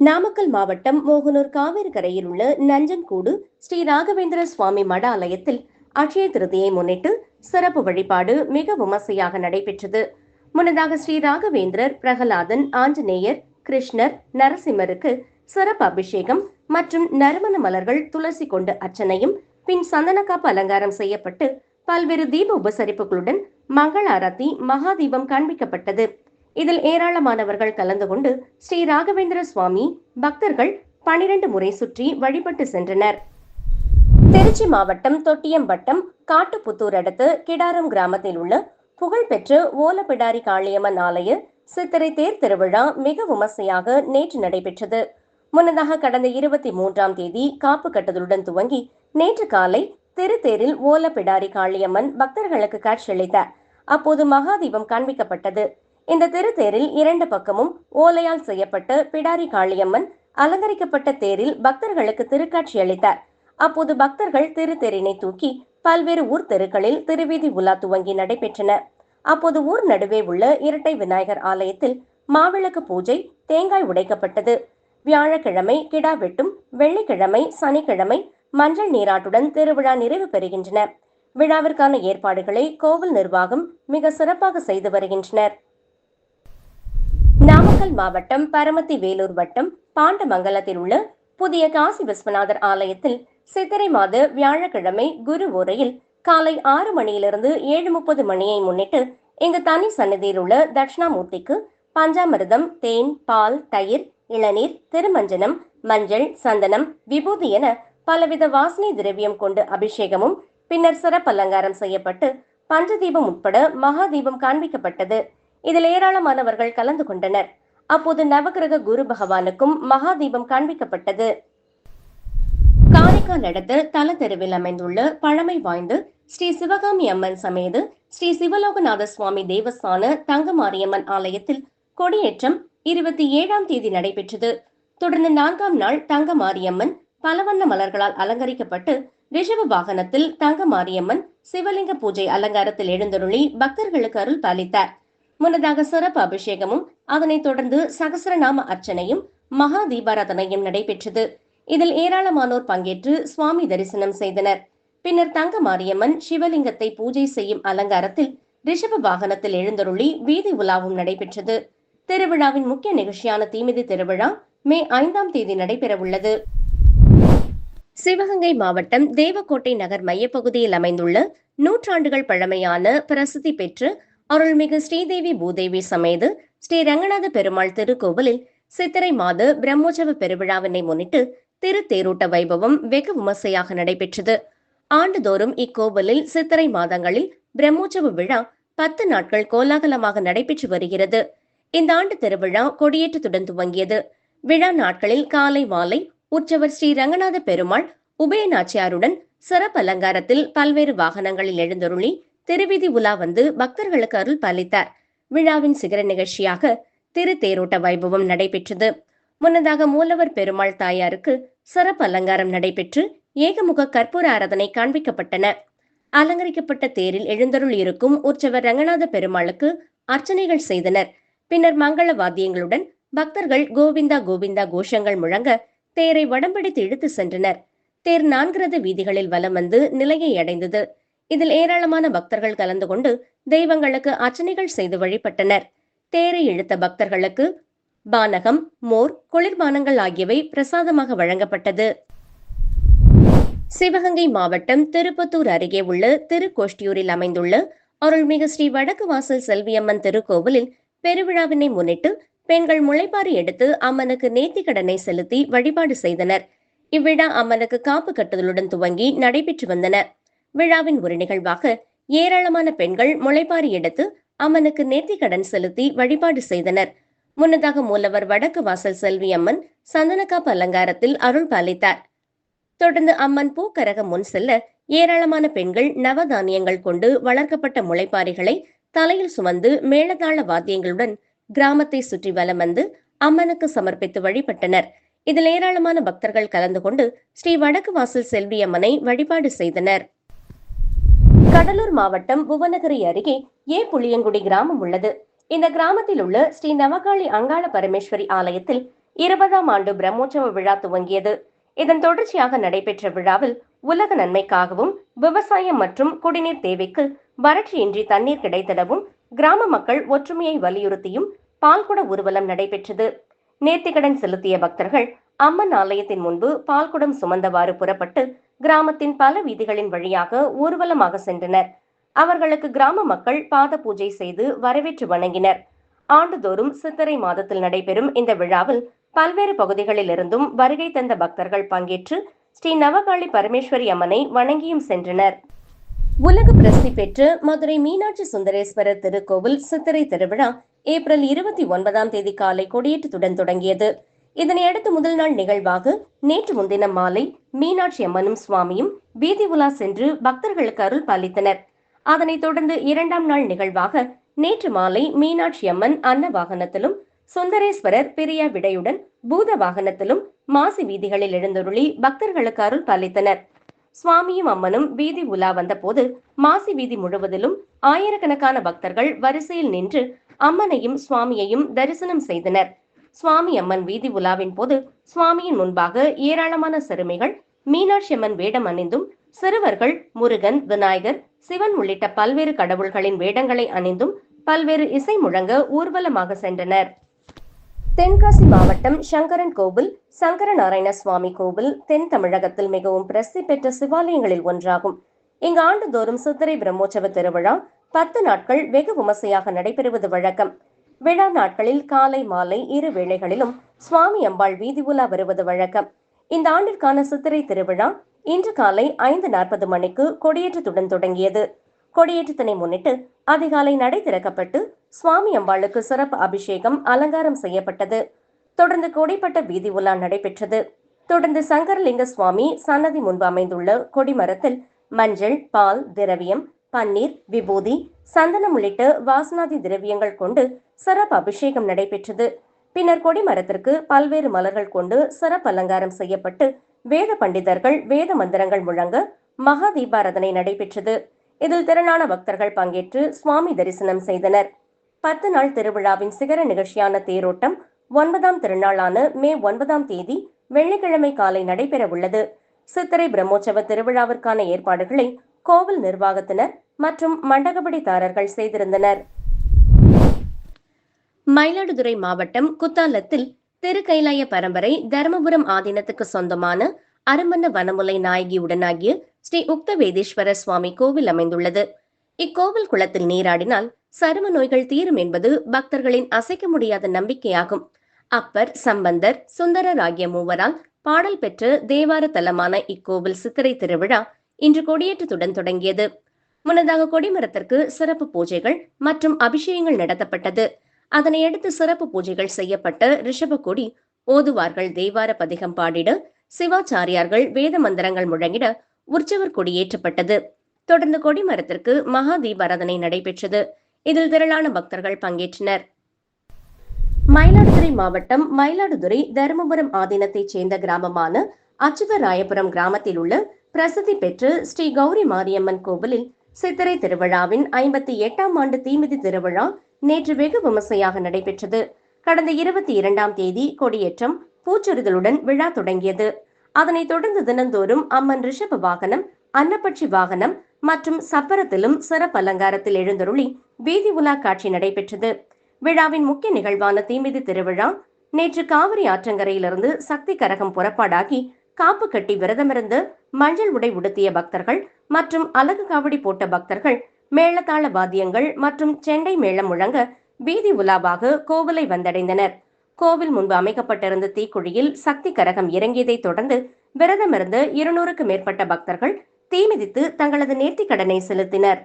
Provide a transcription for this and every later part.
நாமக்கல் மாவட்டம் மோகனூர் காவிரி கரையில் உள்ள நஞ்சன்கூடு ஸ்ரீ ராகவேந்திர சுவாமி மட ஆலயத்தில் அட்சய திருதியை முன்னிட்டு சிறப்பு வழிபாடு மிக விமர்சையாக நடைபெற்றது. முன்னதாக ஸ்ரீ ராகவேந்திரர் பிரகலாதன் ஆஞ்சநேயர் கிருஷ்ணர் நரசிம்மருக்கு சிறப்பு அபிஷேகம் மற்றும் நறுமண மலர்கள் துளசி கொண்டு அர்ச்சனையும் பின் சந்தனக்காப்பு அலங்காரம் செய்யப்பட்டு பல்வேறு தீப உபசரிப்புகளுடன் மங்கள ஆரத்தி மகாதீபம் காண்பிக்கப்பட்டது. இதில் ஏராளமானவர்கள் கலந்து கொண்டு ஸ்ரீ ராகவேந்திர சுவாமி பக்தர்கள் பனிரெண்டு முறை சுற்றி வழிபட்டு சென்றனர். திருச்சி மாவட்டம் தொட்டியம்பட்டம் காட்டுப்புத்தூர் அடுத்து கிடாரம் கிராமத்தில் உள்ள புகழ்பெற்ற ஓலப்பிடாரி காளியம்மன் ஆலய சித்திரை தேர் திருவிழா மிக விமர்சையாக நேற்று நடைபெற்றது. முன்னதாக கடந்த இருபத்தி மூன்றாம் தேதி காப்பு கட்டுதலுடன் துவங்கி நேற்று காலை திருத்தேரில் ஓலப்பிடாரி காளியம்மன் பக்தர்களுக்கு காட்சியளித்தார். அப்போது மகாதீபம் காண்பிக்கப்பட்டது. இந்த திருத்தேரில் இரண்டு பக்கமும் ஓலையால் செய்யப்பட்ட பிடாரி காளியம்மன் அலங்கரிக்கப்பட்ட தேரில் பக்தர்களுக்கு திருக்காட்சி அளித்தார். அப்போது பக்தர்கள் திருத்தேரினை தூக்கி பல்வேறு ஊர் தெருக்களில் திருவீதி உலா துவங்கி நடைபெற்றன. அப்போது ஊர் நடுவே உள்ள இரட்டை விநாயகர் ஆலயத்தில் மாவிளக்கு பூஜை தேங்காய் உடைக்கப்பட்டது. வியாழக்கிழமை கிடா வெட்டும் வெள்ளிக்கிழமை சனிக்கிழமை மஞ்சள் நீராட்டுடன் திருவிழா நிறைவு பெறுகின்றன. விழாவிற்கான ஏற்பாடுகளை கோவில் நிர்வாகம் மிக சிறப்பாக செய்து வருகின்றனர். நாமக்கல் மாவட்டம் பரமத்தி வேலூர் வட்டம் பாண்டமங்கலத்தில் உள்ள புதிய காசி விஸ்வநாதர் ஆலயத்தில் சித்திரை மாத வியாழக்கிழமை குரு உரையில் காலை ஆறு மணியிலிருந்து ஏழு முப்பது மணியை முன்னிட்டு இங்கு தனி சன்னதியில் உள்ள தட்சிணாமூர்த்திக்கு பஞ்சாமிர்தம் தேன் பால் தயிர் இளநீர் திருமஞ்சனம் மஞ்சள் சந்தனம் விபூதி என பலவித வாசனை திரவியம் கொண்டு அபிஷேகமும் பின்னர் சிறப்பு அலங்காரம் செய்யப்பட்டு பஞ்சதீபம் உட்பட மகாதீபம் காண்பிக்கப்பட்டது. இதில் ஏராளமானவர்கள் கலந்து கொண்டனர். அப்போது நவகிரக குரு பகவானுக்கும் மகாதீபம் காண்பிக்கப்பட்டது. காரைக்கால் அடுத்த தல தெருவில் அமைந்துள்ள பழமை வாய்ந்த ஸ்ரீ சிவகாமி அம்மன் சமேது ஸ்ரீ சிவலோகநாத சுவாமி தேவஸ்தான தங்கமாரியம்மன் ஆலயத்தில் கொடியேற்றம் இருபத்தி ஏழாம் தேதி நடைபெற்றது. தொடர்ந்து நான்காம் நாள் தங்க மாரியம்மன் பலவண்ண மலர்களால் அலங்கரிக்கப்பட்டு ரிஷப வாகனத்தில் தங்க மாரியம்மன் சிவலிங்க பூஜை அலங்காரத்தில் எழுந்தருளி பக்தர்களுக்கு அருள் பாலித்தார். முன்னதாக சிறப்பு அபிஷேகமும் அதனைத் தொடர்ந்து சகசரநாம அர்ச்சனையும் மகா தீபாராதனையும் நடைபெற்றது. இதில் ஏராளமானோர் பங்கேற்று சுவாமி தரிசனம் செய்தனர். பின்னர் தங்க மாரியம்மன் சிவலிங்கத்தை பூஜை செய்யும் அலங்காரத்தில் ரிஷப வாகனத்தில் எழுந்தருளி வீதி உலாவும் நடைபெற்றது. திருவிழாவின் முக்கிய நிகழ்ச்சியான தீமிதி திருவிழா மே ஐந்தாம் தேதி நடைபெறவுள்ளது. சிவகங்கை மாவட்டம் தேவக்கோட்டை நகர் மையப்பகுதியில் அமைந்துள்ள நூற்றாண்டுகள் பழமையான பிரசித்தி பெற்று அருள்மிகு ஸ்ரீதேவி பூதேவி சமேது ஸ்ரீ ரங்கநாத பெருமாள் திருக்கோவிலில் சித்திரை மாத பிரம்மோற்சவ பெருவிழாவினை முன்னிட்டு திரு திருத்தேரோட்ட வைபவம் வெகு விமர்சையாக நடைபெற்றது. ஆண்டுதோறும் இக்கோவிலில் சித்திரை மாதங்களில் பிரம்மோற்சவ விழா பத்து நாட்கள் கோலாகலமாக நடைபெற்று வருகிறது. இந்த ஆண்டு திருவிழா கொடியேற்றத்துடன் துவங்கியது. விழா நாட்களில் காலை மாலை உற்சவர் ஸ்ரீ ரங்கநாத பெருமாள் உபயநாச்சியாருடன் சிறப்பு அலங்காரத்தில் பல்வேறு வாகனங்களில் எழுந்தருளி திருவிதி உலா வந்து பக்தர்களுக்கு அருள் பாலித்தார். விழாவின் சிகர நிகழ்ச்சியாக திரு தேரோட்ட வைபவம் நடைபெற்றது. முன்னதாக மூலவர் பெருமாள் தாயாருக்கு சிறப்பு அலங்காரம் நடைபெற்று ஏகமுக கற்பூர ஆராதனை காண்பிக்கப்பட்டன. அலங்கரிக்கப்பட்ட தேரில் எழுந்தருள் இருக்கும் உற்சவர் ரங்கநாத பெருமாளுக்கு அர்ச்சனைகள் செய்தனர். பின்னர் மங்கள வாத்தியங்களுடன் பக்தர்கள் கோவிந்தா கோவிந்தா கோஷங்கள் முழங்க தேரை வடம்பிடித்து இழுத்து சென்றனர். தேர் நான்கிறது வீதிகளில் வலம் வந்து நிலையை அடைந்தது. இதில் ஏராளமான பக்தர்கள் கலந்து கொண்டு தெய்வங்களுக்கு அர்ச்சனைகள் செய்து வழிபட்டனர். தேரை இழுத்த பக்தர்களுக்கு பானகம் மோர் குளிர்பானங்கள் ஆகியவை பிரசாதமாக வழங்கப்பட்டது. சிவகங்கை மாவட்டம் திருப்பத்தூர் அருகே உள்ள திருக்கோஷ்டியூரில் அமைந்துள்ள அருள்மிகு ஸ்ரீ வடக்கு வாசல் செல்வியம்மன் திருக்கோவிலில் பெருவிழாவினை முன்னிட்டு பெண்கள் முளைப்பாறு எடுத்து அம்மனுக்கு நேர்த்திக்கடனை செலுத்தி வழிபாடு செய்தனர். இவ்விழா அம்மனுக்கு காப்பு கட்டுதலுடன் துவங்கி நடைபெற்று வந்தன விழாவின் ஒரு நிகழ்வாக ஏராளமான பெண்கள் முளைப்பாரி எடுத்து அம்மனுக்கு நேர்த்திக்கடன் செலுத்தி வழிபாடு செய்தனர். முன்னதாக மூலவர் வடக்கு வாசல் செல்வி அம்மன் சந்தனக்காப்பு அலங்காரத்தில் அருள் பாலித்தார். தொடர்ந்து அம்மன் பூக்கரகம் முன் செல்ல ஏராளமான பெண்கள் நவதானியங்கள் கொண்டு வளர்க்கப்பட்ட முளைப்பாரிகளை தலையில் சுமந்து மேளதாள வாத்தியங்களுடன் கிராமத்தை சுற்றி வலம் வந்து அம்மனுக்கு சமர்ப்பித்து வழிபட்டனர். இதில் ஏராளமான பக்தர்கள் கலந்து கொண்டு ஸ்ரீ வடக்கு வாசல் செல்வி அம்மனை வழிபாடு செய்தனர். கடலூர் மாவட்டம் புவனகிரி அருகே ஏ புளியங்குடி கிராமம் உள்ளது. இந்த கிராமத்தில் உள்ள ஸ்ரீ நவகாளி அங்காள பரமேஸ்வரி ஆலயத்தில் இருபதாம் ஆண்டு பிரம்மோற்சவ விழா துவங்கியது. இதன் தொடர்ச்சியாக நடைபெற்ற விழாவில் உலக நன்மைக்காகவும் விவசாயம் மற்றும் குடிநீர் தேவைக்கு வறட்சியின்றி தண்ணீர் கிடைத்திடவும் கிராம மக்கள் ஒற்றுமையை வலியுறுத்தியும் பால்குட ஊர்வலம் நடைபெற்றது. நேர்த்திக்கடன் செலுத்திய பக்தர்கள் அம்மன் ஆலயத்தின் முன்பு பால்குடம் சுமந்தவாறு புறப்பட்டு கிராமத்தின் பல வீதிகளின் வழியாக ஊர்வலமாக சென்றனர். அவர்களுக்கு கிராம மக்கள் பாத பூஜை செய்து வரவேற்று வணங்கினர். ஆண்டுதோறும் சித்திரை மாதத்தில் நடைபெறும் இந்த விழாவில் பல்வேறு பகுதிகளில் இருந்தும் வருகை தந்த பக்தர்கள் பங்கேற்று ஸ்ரீ நவகாளி பரமேஸ்வரி அம்மனை வணங்கியும் சென்றனர். உலக பிரசித்தி பெற்ற மதுரை மீனாட்சி சுந்தரேஸ்வரர் திருக்கோவில் சித்திரை திருவிழா ஏப்ரல் இருபத்தி ஒன்பதாம் தேதி காலை கொடியேற்றத்துடன் தொடங்கியது. இதனையடுத்து முதல் நாள் நிகழ்வாக நேற்று முன்தினம் மாலை மீனாட்சி அம்மனும் சுவாமியும் வீதி உலா சென்று பக்தர்களுக்கு அருள் பாலித்தனர். அதனைத் தொடர்ந்து இரண்டாம் நாள் நிகழ்வாக நேற்று மாலை மீனாட்சி அம்மன் அன்ன வாகனத்திலும் சுந்தரேஸ்வரர் பிரியா விடையுடன் பூத வாகனத்திலும் மாசி வீதிகளில் எழுந்தருளி பக்தர்களுக்கு அருள் பாலித்தனர். சுவாமியும் அம்மனும் வீதி உலா வந்தபோது மாசி வீதி முழுவதிலும் ஆயிரக்கணக்கான பக்தர்கள் வரிசையில் நின்று அம்மனையும் சுவாமியையும் தரிசனம் செய்தனர். சுவாமி அம்மன் வீதி உலாவின் போது சுவாமியின் முன்பாக ஏராளமான சிறுமிகள் மீனாட்சி அம்மன் வேடம் அணிந்தும் சிறுவர்கள் முருகன் விநாயகர் சிவன் உள்ளிட்ட பல்வேறு கடவுள்களின் வேடங்களை அணிந்தும் பல்வேறு இசை முழங்க ஊர்வலமாக சென்றனர். தென்காசி மாவட்டம் சங்கரன் கோவில் சங்கர நாராயண சுவாமி கோவில் தென் தமிழகத்தில் மிகவும் பிரசித்தி பெற்ற சிவாலயங்களில் ஒன்றாகும். இங்கு ஆண்டுதோறும் சித்திரை பிரம்மோற்சவ திருவிழா பத்து நாட்கள் வெகு விமர்சையாக நடைபெறுவது வழக்கம். விழா நாட்களில் காலை மாலை இரு வேளைகளிலும் சுவாமி அம்பாள் வீதி உலா வருவது வழக்கம். இந்த ஆண்டிற்கான சித்திரை திருவிழா இன்று காலை ஐந்து நாற்பது மணிக்கு கொடியேற்றத்துடன் தொடங்கியது. கொடியேற்றத்தினை முன்னிட்டு அதிகாலை நடை திறக்கப்பட்டு சுவாமி அம்பாளுக்கு சிறப்பு அபிஷேகம் அலங்காரம் செய்யப்பட்டது. தொடர்ந்து கொடிப்பட்ட வீதி உலா நடைபெற்றது. தொடர்ந்து சங்கரலிங்க சுவாமி சன்னதி முன்பு அமைந்துள்ள கொடிமரத்தில் மஞ்சள் பால் திரவியம் பன்னீர் விபூதி சந்தனம் உள்ளிட்ட வாசனாதி திரவியங்கள் கொண்டு சிறப்பு அபிஷேகம் நடைபெற்றது. பின்னர் கொடிமரத்திற்கு பல்வேறு மலர்கள் கொண்டு சிறப்பு அலங்காரம் செய்யப்பட்டு வேத பண்டிதர்கள் வேத மந்திரங்கள் முழங்க மகா தீபாரதனை நடைபெற்றது. இதில் திரளான பக்தர்கள் பங்கேற்று சுவாமி தரிசனம் செய்தனர். பத்து நாள் திருவிழாவின் சிகர நிகழ்ச்சியான தேரோட்டம் ஒன்பதாம் திருநாளான மே ஒன்பதாம் தேதி வெள்ளிக்கிழமை காலை நடைபெற உள்ளது. சித்திரை பிரம்மோற்சவ திருவிழாவிற்கான ஏற்பாடுகளை கோவில் நிர்வாகத்தினர் மற்றும் மண்டகப்படிதாரர்கள் செய்திருந்தனர். மயிலாடுதுறை மாவட்டம் குத்தாலத்தில் கைலாய பரம்பரை தருமபுரம் ஆதீனத்துக்கு சொந்தமான அரமன்ன வனமுலை நாயகி உடனாகிய ஸ்ரீ உக்த வேதேஸ்வர சுவாமி கோவில் அமைந்துள்ளது. இக்கோவில் குளத்தில் நீராடினால் சரும நோய்கள் தீரும் என்பது பக்தர்களின் அசைக்க முடியாத நம்பிக்கையாகும். அப்பர் சம்பந்தர் சுந்தரர் ஆகிய மூவரால் பாடல் பெற்ற தேவார தலமான இக்கோவில் சித்திரை திருவிழா இன்று கொடியேற்றத்துடன் தொடங்கியது. முன்னதாக கொடிமரத்திற்கு சிறப்பு பூஜைகள் மற்றும் அபிஷேகங்கள் நடத்தப்பட்டது. அதனை அடுத்து சிறப்பு பூஜைகள் செய்யப்பட்ட ரிஷபக்கொடி ஓதுவார்கள் தேவார பதிகம் பாடிட சிவாச்சாரியார்கள் வேத மந்திரங்கள் முழங்கிட உற்சவர் கொடி ஏற்றப்பட்டது தொடர்ந்து கொடிமரத்திற்கு மகா தீபாராதனை நடைபெற்றது. இதில் திரளான பக்தர்கள் பங்கேற்றனர். மயிலாடுதுறை மாவட்டம் மயிலாடுதுறை தருமபுரம் ஆதீனத்தைச் சேர்ந்த கிராமமான அச்சுவராயபுரம் கிராமத்தில் உள்ள பிரசித்தி பெற்று ஸ்ரீ கௌரி மாரியம்மன் கோவிலில் சித்திரை திருவிழாவின் ஐம்பத்தி எட்டாம் ஆண்டு தீமிதி திருவிழா நேற்று வெகு விமர்சையாக நடைபெற்றது. கடந்த இருபத்தி இரண்டாம் தேதி கொடியேற்றம் பூச்சொரிதலுடன் விழா தொடங்கியது. அதனைத் தொடர்ந்து தினந்தோறும் அம்மன் ரிஷப வாகனம் அன்னப்பட்சி வாகனம் மற்றும் சப்பரத்திலும் சிறப்பு அலங்காரத்தில் எழுந்தருளி வீதி உலா காட்சி நடைபெற்றது. விழாவின் முக்கிய நிகழ்வான தீமிதி திருவிழா நேற்று காவிரி ஆற்றங்கரையிலிருந்து சக்தி கரகம் புறப்பாடாகி காப்பு கட்டி விரதமிருந்து மஞ்சள் உடை உடுத்திய பக்தர்கள் மற்றும் அலகு காவடி போட்ட பக்தர்கள் மேளதாள வாத்தியங்கள் மற்றும் செண்டை மேளம் முழங்க வீதி உலாவாக கோவிலை வந்தடைந்தனர். கோவில் முன்பு அமைக்கப்பட்டிருந்த தீக்குழியில் சக்தி கரகம் இறங்கியதை தொடர்ந்து விரதமிருந்து இருநூறுக்கு மேற்பட்ட பக்தர்கள் தீமிதித்து தங்களது நேர்த்திக் கடனை செலுத்தினர்.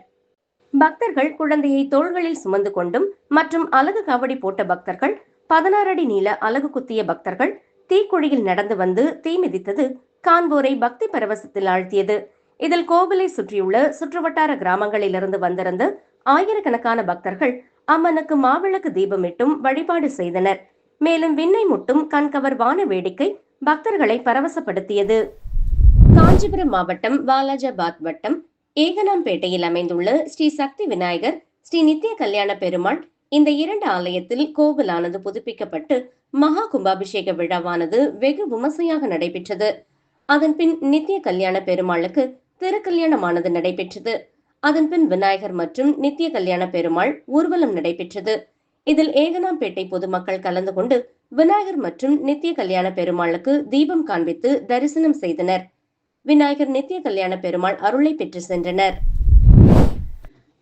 பக்தர்கள் குழந்தையை தோள்களில் சுமந்து கொண்டும் மற்றும் அலகு காவடி போட்ட பக்தர்கள் பதினாறு அடி நீள அலகு குத்திய பக்தர்கள் தீக்குழியில் நடந்து வந்து தீமிதித்தது காண்போரை பக்தி பரவசத்தில் ஆழ்த்தியது. இதில் கோவிலை சுற்றியுள்ள சுற்றுவட்டார கிராமங்களிலிருந்து வந்திருந்த ஆயிரக்கணக்கான பக்தர்கள் அம்மனுக்கு மாவிளக்கு தீபமிட்டும் வழிபாடு செய்தனர். மேலும் விண்ணை முட்டும் கண்கவர் வான வேடிக்கை பக்தர்களை பரவசப்படுத்தியது. காஞ்சிபுரம் மாவட்டம் வாலாஜாபாத் வட்டம் ஏகனாம்பேட்டையில் அமைந்துள்ள ஸ்ரீ சக்தி விநாயகர் ஸ்ரீ நித்திய கல்யாண பெருமாள் இந்த இரண்டு ஆலயத்தில் கோவிலானது புதுப்பிக்கப்பட்டு மகா கும்பாபிஷேக விழாவானது வெகு விமர்சையாக நடைபெற்றது. அதன் பின் நித்திய கல்யாண பெருமாளுக்கு திருக்கல்யாணமானது நடைபெற்றது. அதன்பின் விநாயகர் மற்றும் நித்திய கல்யாண பெருமாள் ஊர்வலம் நடைபெற்றது. இதில் ஏகனாம்பேட்டை பொதுமக்கள் கலந்து கொண்டு விநாயகர் மற்றும் நித்திய கல்யாண பெருமாளுக்கு தீபம் காண்பித்து தரிசனம் செய்தனர். விநாயகர் நித்திய கல்யாண பெருமாள் அருளை பெற்று சென்றனர்.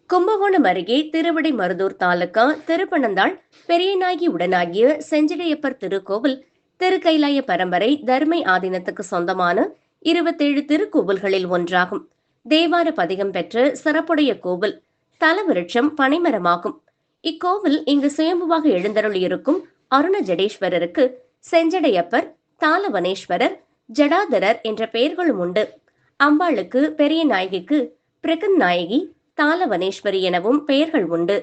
கும்பகோணம் அருகே திருவிடை மருதூர் தாலுக்கா திருப்பனந்தாள் பெரியநாயகி உடனாகிய செஞ்சிடையப்பர் திருக்கோவில் திருக்கைலாய பரம்பரை தர்மை ஆதீனத்துக்கு சொந்தமான இருபத்தேழு திருக்கோவில்களில் ஒன்றாகும். தேவார பதிகம் பெற்ற சிறப்புடைய கோவில் தலவிருட்சம் பனைமரமாகும். இக்கோவில் இங்கு சுயம்புவாக எழுந்தருள் இருக்கும் அருண ஜடேஸ்வரருக்கு செஞ்சடையப்பர் தாளவனேஸ்வரர் ஜடாதரர் என்ற பெயர்களும் உண்டு. அம்பாளுக்கு பெரிய நாயகிக்கு பிரகன் நாயகி தாளவனேஸ்வரி எனவும் பெயர்கள் உண்டு.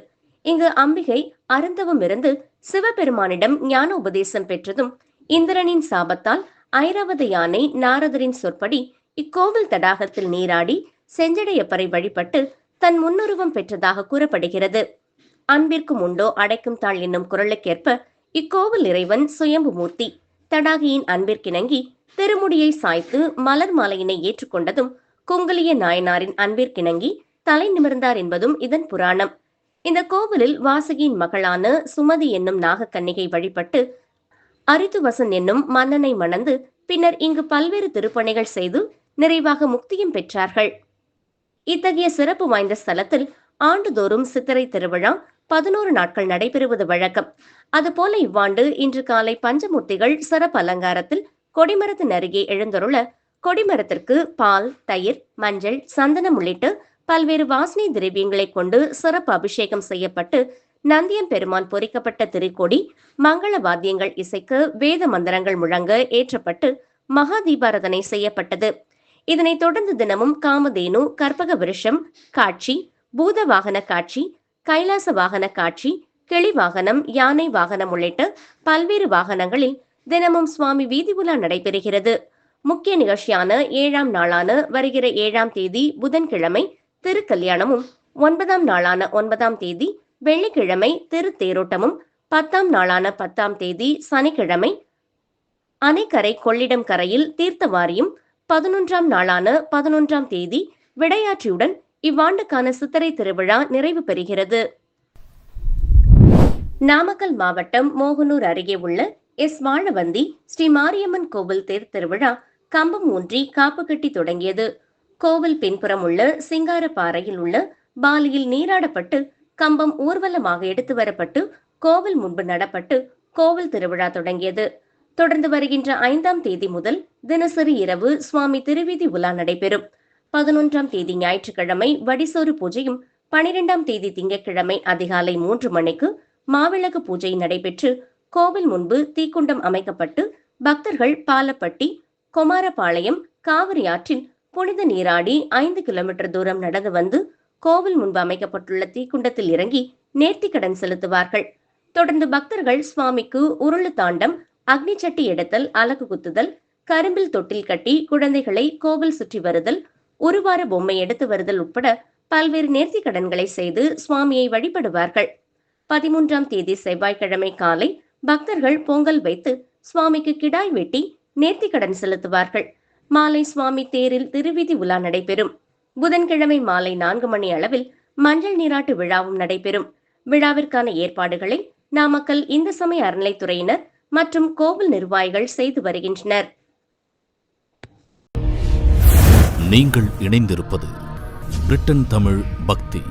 இங்கு அம்பிகை அருந்தவும் இருந்து சிவபெருமானிடம் ஞான உபதேசம் பெற்றதும் இந்திரனின் சாபத்தால் ஐராவத யானை நாரதரின் சொற்படி இக்கோவில் தடாகத்தில் நீராடி செஞ்சடையப்பரை வழிபட்டு தன் முன்னுருவம் பெற்றதாக கூறப்படுகிறது. அன்பிற்கும் உண்டோ அடைக்கும் தாள் என்னும் குரலுக்கேற்ப இக்கோவில் இறைவன் சுயம்பு மூர்த்தி. தடாகியின் அன்பிற்கிணங்கி திருமுடியை சாய்த்து மலர் மாலையினை ஏற்றுக்கொண்டதும் குங்குலிய நாயனாரின் அன்பிற்கிணங்கி தலை நிமிர்ந்தார் என்பதும் இதன் புராணம். இந்த கோவிலில் வாசகியின் மகளான சுமதி என்னும் நாகக்கன்னிகை வழிபட்டு அரித்துவசன் என்னும் மன்னனை மணந்து பின்னர் இங்கு பல்வேறு திருப்பணிகள் செய்து நிறைவாக முக்தியும் பெற்றார்கள். இத்தகைய சிறப்பு வாய்ந்த ஸ்தலத்தில் ஆண்டுதோறும் சித்திரை திருவிழா பதினோரு நாட்கள் நடைபெறுவது வழக்கம். அதுபோல இவ்வாண்டு இன்று காலை பஞ்சமூர்த்திகள் சிறப்பு அலங்காரத்தில் கொடிமரத்தின் அருகே எழுந்தருள கொடிமரத்திற்கு பால் தயிர் மஞ்சள் சந்தனம் உள்ளிட்டு பல்வேறு வாசனை திரவியங்களை கொண்டு சிறப்பு அபிஷேகம் செய்யப்பட்டு நந்தியம் பெருமான் பொறிக்கப்பட்ட திருக்கொடி மங்கள வாத்தியங்கள் இசைக்கு வேத மந்திரங்கள் முழங்க ஏற்றப்பட்டு மகா தீபாரதனை செய்யப்பட்டது. இதனைத் தொடர்ந்து தினமும் காமதேனு கற்பக விருஷம் காட்சி பூத வாகன காட்சி கைலாச வாகன காட்சி கிளி வாகனம் யானை வாகனம் உள்ளிட்ட பல்வேறு வாகனங்களில் தினமும் சுவாமி வீதி உலா நடைபெறுகிறது. முக்கிய நிகழ்ச்சியான ஏழாம் நாளான வருகிற ஏழாம் தேதி புதன்கிழமை திருக்கல்யாணமும் ஒன்பதாம் நாளான ஒன்பதாம் தேதி வெள்ளிக்கிழமை திருத்தேரோட்டமும் பத்தாம் நாளான பத்தாம் தேதி சனிக்கிழமை அணைக்கரை கொள்ளிடம் கரையில் தீர்த்தவாரியும் பதினொன்றாம் நாளான பதினொன்றாம் தேதி விடையாற்றியுடன் இவ்வாண்டுக்கான சித்திரை திருவிழா நிறைவு பெறுகிறது. நாமக்கல் மாவட்டம் மோகனூர் அருகே உள்ள எஸ் வாழவந்தி ஸ்ரீ மாரியம்மன் கோவில் தேர் திருவிழா கம்பம் ஊன்றி காப்பு கட்டி தொடங்கியது. கோவில் பின்புறம் உள்ள சிங்காரப்பாறையில் உள்ள பாலியில் நீராடப்பட்டு கம்பம் ஊர்வலமாக எடுத்து வரப்பட்டு கோவில் முன்பு நடப்பட்டு கோவில் திருவிழா தொடங்கியது. தொடர்ந்து வருகின்ற ஐந்தாம் தேதி முதல் தினசரி இரவு சுவாமி திருவீதி உலா நடைபெறும். பதினொன்றாம் தேதி ஞாயிற்றுக்கிழமை வடிசோறு பூஜையும் பனிரெண்டாம் தேதி திங்கட்கிழமை அதிகாலை மூன்று மணிக்கு மாவிளக்கு பூஜை நடைபெற்று கோவில் முன்பு தீக்குண்டம் அமைக்கப்பட்டு பக்தர்கள் பாலப்பட்டி குமாரபாளையம் காவிரி ஆற்றில் புனித நீராடி ஐந்து கிலோமீட்டர் தூரம் நடந்து வந்து கோவில் முன்பு அமைக்கப்பட்டுள்ள தீக்குண்டத்தில் இறங்கி நேர்த்திக்கடன் செலுத்துவார்கள். தொடர்ந்து பக்தர்கள் சுவாமிக்கு உருளு தாண்டம் அக்னி சட்டி எடுத்தல் அலகு குத்துதல் கரும்பில் தொட்டில் கட்டி குழந்தைகளை கோவில் சுற்றி வருதல் ஒருவார பொம்மை எடுத்து வருதல் உட்பட பல்வேறு நேர்த்தி கடன்களை செய்து சுவாமியை வழிபடுவார்கள். பதிமூன்றாம் தேதி செவ்வாய்க்கிழமை காலை பக்தர்கள் பொங்கல் வைத்து சுவாமிக்கு கிடாய் வெட்டி நேர்த்திக்கடன் செலுத்துவார்கள். மாலை சுவாமி தேரில் திருவிதி உலா நடைபெறும். புதன்கிழமை மாலை நான்கு மணி அளவில் மஞ்சள் நீராட்டு விழாவும் நடைபெறும். விழாவிற்கான ஏற்பாடுகளை நாமக்கல் இந்து சமய அறநிலைத்துறையினர் மற்றும் கோவில் நிர்வாகிகள் செய்து வருகின்றனர். நீங்கள் இணைந்திருப்பது பிரிட்டன் தமிழ் பக்தி.